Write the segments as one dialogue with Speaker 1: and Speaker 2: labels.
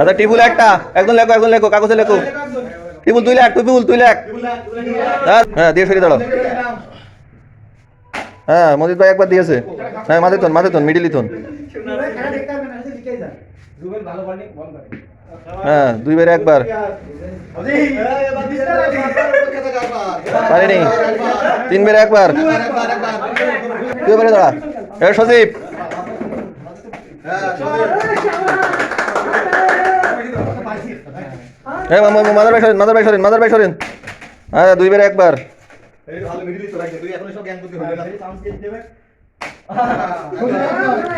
Speaker 1: আচ্ছা টিপুল একটা। একদম লেখো একদম লেখো কাগজে লেখো। টিপুল তুই লেখ টিপুল তুই লেখ। হ্যাঁ, দিয়ে সরিয়ে দাঁড়াও। হ্যাঁ মজিদ ভাই একবার দিয়েছে। হ্যাঁ মাঝে তোন মাঝে তোন মিডিলি তোন হ্যাঁ দুইবার একবার। পারিনি। তিনবার একবার। তুই এবারে দাঁড়া। এ সজীব। হ্যাঁ মাদার ভাই সরেন মাদার ভাই সরেন মাদার ভাই সরেন। হ্যাঁ দুইবার একবার।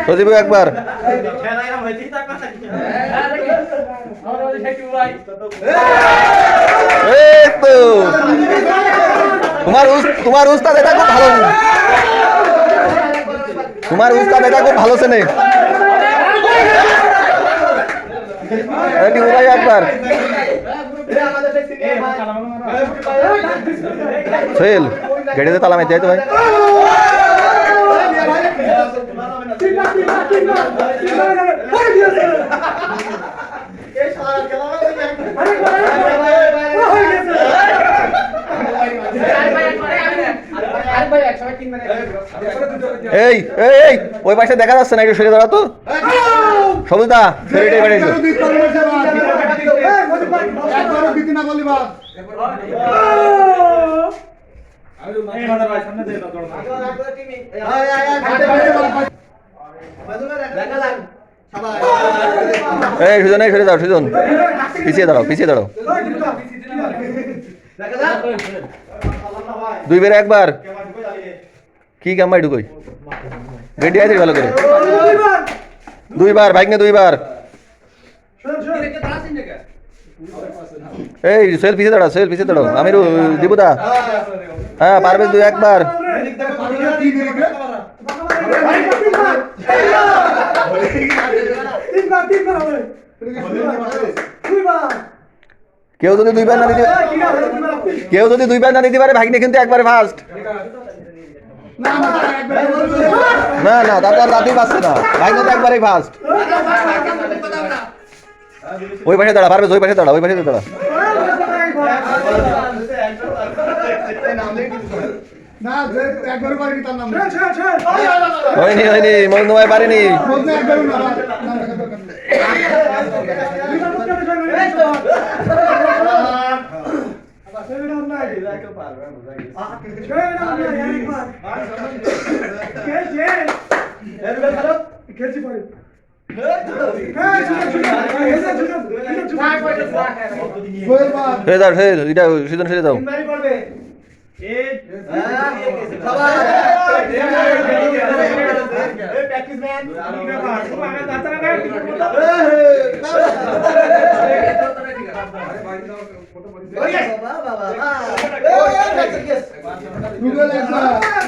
Speaker 1: সজীব একবার। এই তো। তোমার উস- তোমার উস্তাদ এটা খুব ভালো। তোমার উস্তাদ এটা খুব ভালো চেনে। টিপু ভাই একবার। সোহেল গাড়িতে তালা মাইতে তো ভাই। এই এই ওই পাশে দেখা যাচ্ছে না একটু সরে দাঁড়া তো সবুজদা সরিটাই বেড়েছে এই সুজন, এই সরে দাও সুজন। পিছিয়ে দাঁড়াও পিছিয়ে দাঁড়াও। দুই বের একবার। কি কামাই ঢুকোই? রেডি আছে ভালো করে। দুইবার বাইক নিয়ে দুইবার। এই, সোহেল, পিছিয়ে দাঁড়াও, সোহেল, পিছিয়ে দাঁড়াও। আমি দিবুদা হ্যাঁ পারবে দুই, একবার। কেউ যদি দুইবার না দিতে কেউ যদি দুইবার না দিতে পারে, ভাগ্নে কিন্তু একবারে ফার্স্ট না না দাদা দাদি পাচ্ছে না। ভাগ্নে তো একবারেই ফার্স্ট ওই পাশে দাঁড়া পারবে ওই পাশে দাঁড়া, ওই পাশে দাঁড়া। হয়নি হয়নি মজনু ভাই পারেনি।
Speaker 2: বাপ,
Speaker 1: সরে দাও সরে এটা সুজন সরে দাও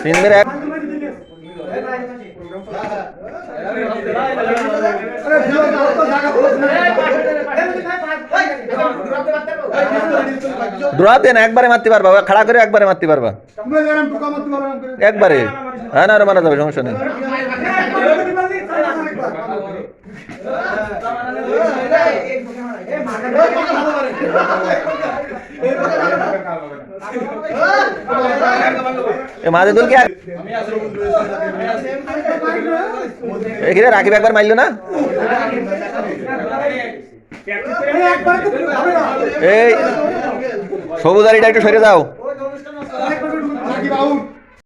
Speaker 2: একবার।
Speaker 1: এক। দেন একবারে মারতে পারবা খাড়া করে একবারে মারতে পারবা। একবারে হ্যাঁ না আরও মারা যাবে সমস্যা নেই মাঝে দুল কি এখানে রাকিব একবার মারলো না? এই সবুজ একটু সরে যাও।